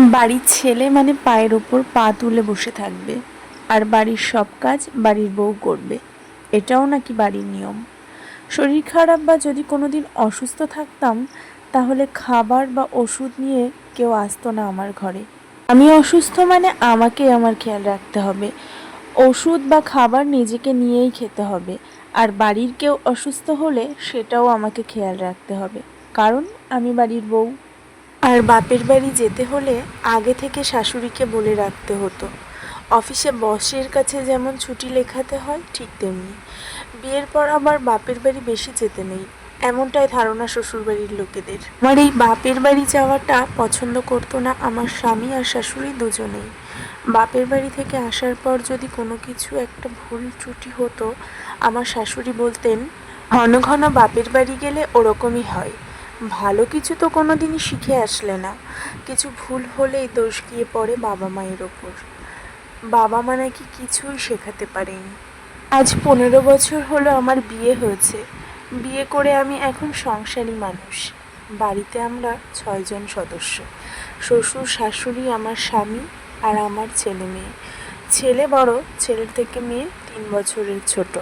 বাড়ির ছেলে মানে পায়ের ওপর পা তুলে বসে থাকবে। আর বাড়ির সব কাজ বাড়ির বউ করবে। এটাও নাকি বাড়ির নিয়ম। শরীর খারাপ বা যদি কোনো দিন অসুস্থ থাকতাম, তাহলে খাবার বা ওষুধ নিয়ে কেউ আসতো না আমার ঘরে। আমি অসুস্থ মানে আমাকে আমার খেয়াল রাখতে হবে। ওষুধ বা খাবার নিজেকে নিয়েই খেতে হবে। আর বাড়ির কেউ অসুস্থ হলে সেটাও আমাকে খেয়াল রাখতে হবে। কারণ আমি বাড়ির বউ। আর বাপের বাড়ি যেতে হলে আগে থেকে শাশুড়িকে বলে রাখতে হতো। অফিসে বসের কাছে যেমন ছুটি লেখাতে হয়, ঠিক তেমনি। বিয়ের পর আবার বাপের বাড়ি বেশি যেতে নেই, এমনটাই ধারণা শ্বশুরবাড়ির লোকেদের। আমার এই বাপের বাড়ি যাওয়াটা পছন্দ করতো না আমার স্বামী আর শাশুড়ি দুজনেই। বাপের বাড়ি থেকে আসার পর যদি কোনো কিছু একটা ভুল ত্রুটি হতো, আমার শাশুড়ি বলতেন, ঘন ঘন বাপের বাড়ি গেলে ওরকমই হয়। ভালো কিছু তো কোনো দিনই শিখে আসলে না। কিছু ভুল হলেই দোষ গিয়ে পড়ে বাবা মায়ের ওপর। বাবা মা নাকি কিছুই শেখাতে পারেনি। আজ পনেরো বছর হলো আমার বিয়ে হয়েছে। বিয়ে করে আমি এখন সংসারী মানুষ। বাড়িতে আমরা ছয়জন সদস্য। শ্বশুর, শাশুড়ি, আমার স্বামী আর আমার ছেলে মেয়ে। ছেলে বড়, ছেলের থেকে মেয়ে তিন বছরের ছোট।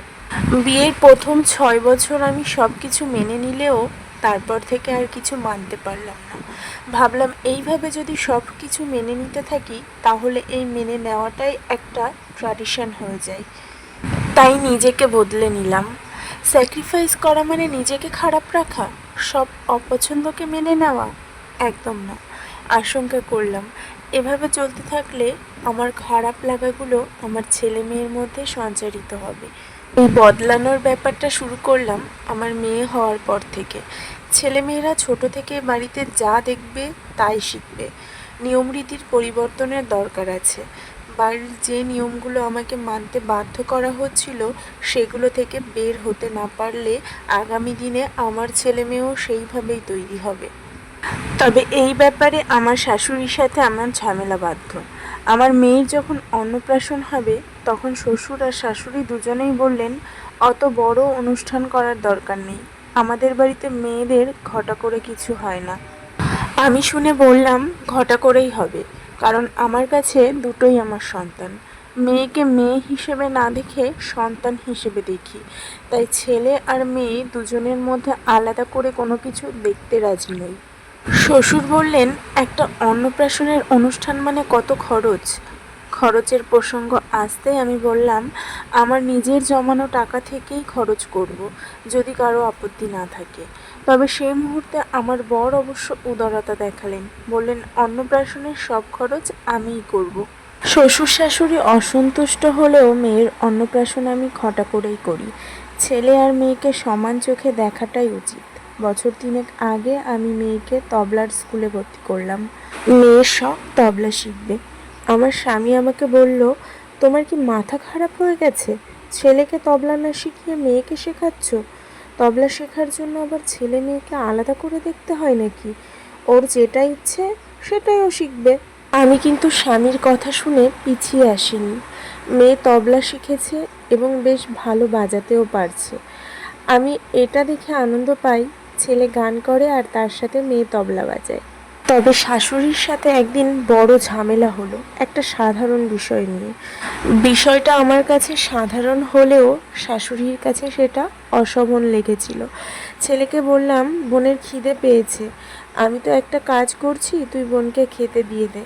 বিয়ের প্রথম ছয় বছর আমি সব কিছু মেনে নিলেও তারপর থেকে আর কিছু মানতে পারলাম না। ভাবলাম, এইভাবে যদি সব কিছু মেনে নিতে থাকি, তাহলে এই মেনে নেওয়াটাই একটা ট্র্যাডিশন হয়ে যায়। তাই নিজেকে বদলে নিলাম। স্যাক্রিফাইস করা মানে নিজেকে খারাপ রাখা। সব অপছন্দকে মেনে নেওয়া একদম না। আশঙ্কা করলাম এভাবে চলতে থাকলে আমার খারাপ লাগাগুলো আমার ছেলে মেয়ের মধ্যে সঞ্চারিত হবে। এই বদলানোর ব্যাপারটা শুরু করলাম আমার মেয়ে হওয়ার পর থেকে। ছেলেমেয়েরা ছোট থেকে বাড়িতে যা দেখবে তাই শিখবে। নিয়ম রীতির পরিবর্তনের দরকার আছে। বাড়ির যে নিয়মগুলো আমাকে মানতে বাধ্য করা হচ্ছিল সেগুলো থেকে বের হতে না পারলে আগামী দিনে আমার ছেলে মেয়েও সেইভাবেই তৈরি হবে। তবে এই ব্যাপারে আমার শাশুড়ির সাথে আমার ঝামেলা বাধ্য। আমার মেয়ের যখন অন্নপ্রাশন হবে, তখন শ্বশুর আর শাশুড়ি দুজনেই বললেন, অত বড় অনুষ্ঠান করার দরকার নেই। আমাদের বাড়িতে মেয়েদের ঘটা করে কিছু হয় না। আমি শুনে বললাম, ঘটা করেই হবে, কারণ আমার কাছে দুটোই আমার সন্তান। মেয়েকে মেয়ে হিসেবে না দেখে সন্তান হিসেবে দেখি। তাই ছেলে আর মেয়ে দুজনের মধ্যে আলাদা করে কোনো কিছু দেখতে রাজি নই। শ্বশুর বললেন, একটা অন্নপ্রাশনের অনুষ্ঠান মানে কত খরচ? খরচের প্রসঙ্গ আসতেই আমি বললাম, আমার নিজের জমানো টাকা থেকেই খরচ করব, যদি কারও আপত্তি না থাকে। তবে সেই মুহূর্তে আমার বর অবশ্য উদারতা দেখালেন, বললেন, অন্নপ্রাশনের সব খরচ আমিই করব। শ্বশুর শাশুড়ি অসন্তুষ্ট হলেও মেয়ের অন্নপ্রাশন আমি খটা করেই করি। ছেলে আর মেয়েকে সমান চোখে দেখাটাই উচিত। বছর তিনেক আগে আমি মেয়েকে তবলার স্কুলে ভর্তি করলাম। মেয়ের শখ তবলা শিখবে। আমার স্বামী আমাকে বলল, তোমার কি মাথা খারাপ হয়ে গেছে? ছেলেকে তবলা না শিখিয়ে মেয়েকে শেখাচ্ছ? তবলা শেখার জন্য আবার ছেলে মেয়েকে আলাদা করে দেখতে হয় নাকি? ওর যেটা ইচ্ছে সেটাই ও শিখবে। আমি কিন্তু স্বামীর কথা শুনে পিছিয়ে আসিনি। মেয়ে তবলা শিখেছে এবং বেশ ভালো বাজাতেও পারছে। আমি এটা দেখে আনন্দ পাই ছেলে গান করে আর তার সাথে মেয়ে তবলা বাজায়। তবে শাশুড়ির সাথে একদিন বড় ঝামেলা হলো, একটা সাধারণ বিষয় নিয়ে। বিষয়টা আমার কাছে সাধারণ হলেও শাশুড়ির কাছে সেটা অশোভন লেগেছিল। ছেলেকে বললাম, বোনের খিদে পেয়েছে, আমি তো একটা কাজ করছি, তুই বোনকে খেতে দিয়ে দে।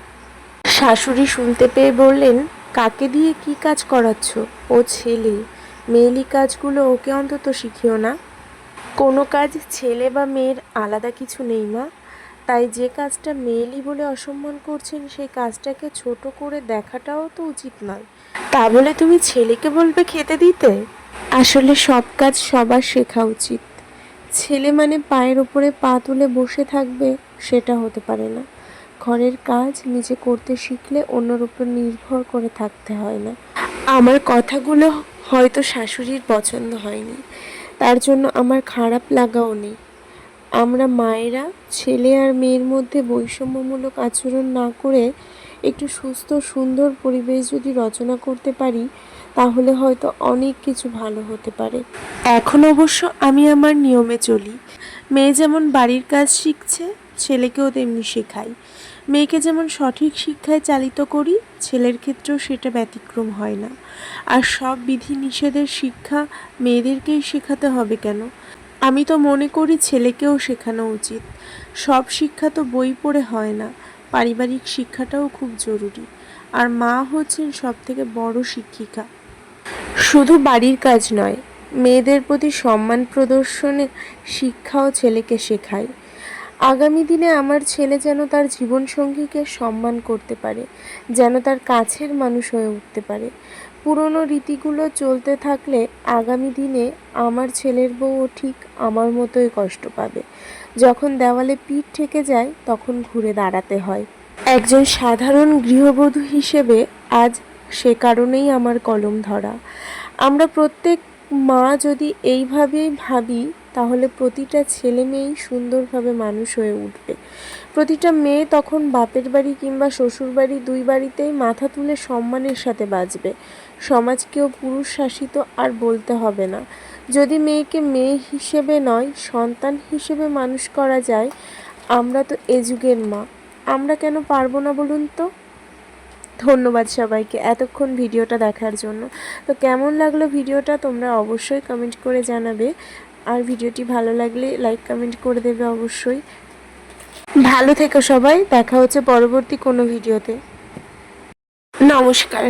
শাশুড়ি শুনতে পেয়ে বললেন, কাকে দিয়ে কি কাজ করাচ্ছ? ও ছেলে। মেয়েলি কাজগুলো ওকে অন্তত শিখিও না। কোনো কাজ ছেলে বা মেয়ের আলাদা কিছু নেই, মা। তাই যে কাজটা মেয়েলি বলে অসম্মান করছেন, সেই কাজটাকে ছোট করে দেখাটাও তো উচিত নয়। তা বলে তুমি ছেলেকে বলবে খেতে দিতে? আসলে সব কাজ সবার শেখা উচিত। ছেলে মানে পায়ের ওপরে পা তুলে বসে থাকবে, সেটা হতে পারে না। ঘরের কাজ নিজে করতে শিখলে অন্যর উপর নির্ভর করে থাকতে হয় না। আমার কথাগুলো হয়তো শাশুড়ির পছন্দ হয়নি। তার জন্য আমার খারাপ লাগাও নেই। আমরা মায়েরা, ছেলে আর মেয়ের মধ্যে বৈষম্যমূলক আচরণ না করে একটু সুস্থ, সুন্দর পরিবেশ যদি রচনা করতে পারি, তাহলে হয়তো অনেক কিছু ভালো হতে পারে। এখন অবশ্য আমি আমার নিয়মে চলি। মেয়ে যেমন বাড়ির কাজ শিখছে ছেলেকেও তেমনি শেখাই। মেয়েকে যেমন সঠিক শিক্ষায় চালিত করি, ছেলের ক্ষেত্রেও সেটা ব্যতিক্রম হয় না। আর সব বিধি নিষেধের শিক্ষা মেয়েদেরকেই শেখাতে হবে কেন? আমি তো মনে করি ছেলেকেও শেখানো উচিত। সব শিক্ষা তো বই পড়ে হয় না, পারিবারিক শিক্ষাটাও খুব জরুরি। আর মা হচ্ছেন সব থেকে বড় শিক্ষিকা। শুধু বাড়ির কাজ নয়, মেয়েদের প্রতি সম্মান প্রদর্শনে শিক্ষাও ছেলেকে শেখায়। আগামী দিনে আমার ছেলে যেন তার জীবনসঙ্গীকে সম্মান করতে পারে, যেন তার কাছের মানুষ হয়ে উঠতে পারে। পুরনো রীতিগুলো চলতে থাকলে আগামী দিনে আমার ছেলের বউও ঠিক আমার মতোই কষ্ট পাবে। যখন দেওয়ালে পিঠ ঠেকে যায়, তখন ঘুরে দাঁড়াতে হয়। একজন সাধারণ গৃহবধূ হিসেবে আজ সে কারণেই আমার কলম ধরা। আমরা প্রত্যেক মা যদি এইভাবেই ভাবি তাহলে প্রতিটা ছেলে মেয়েই সুন্দরভাবে মানুষ হয়ে উঠবে। প্রতিটা মেয়ে তখন বাপের বাড়ি কিংবা শ্বশুর বাড়ি দুই বাড়িতেই মাথা তুলে সম্মানের সাথে বাঁচবে। সমাজকেও পুরুষ শাসিত আর বলতে হবে না। যদি মেয়েকে মেয়ে হিসেবে নয়, সন্তান হিসেবে মানুষ করা যায়, আমরা তো এ যুগের মা। আমরা কেন পারব না বলুন তো? ধন্যবাদ সবাইকে এতক্ষণ ভিডিওটা দেখার জন্য। তো কেমন লাগল ভিডিওটা তোমরা অবশ্যই কমেন্ট করে জানাবে। আর ভিডিওটি ভালো লাগলে লাইক, কমেন্ট করে দেবে অবশ্যই। ভালো থেকো সবাই, দেখা হচ্ছে পরবর্তী কোনো ভিডিওতে। নমস্কার।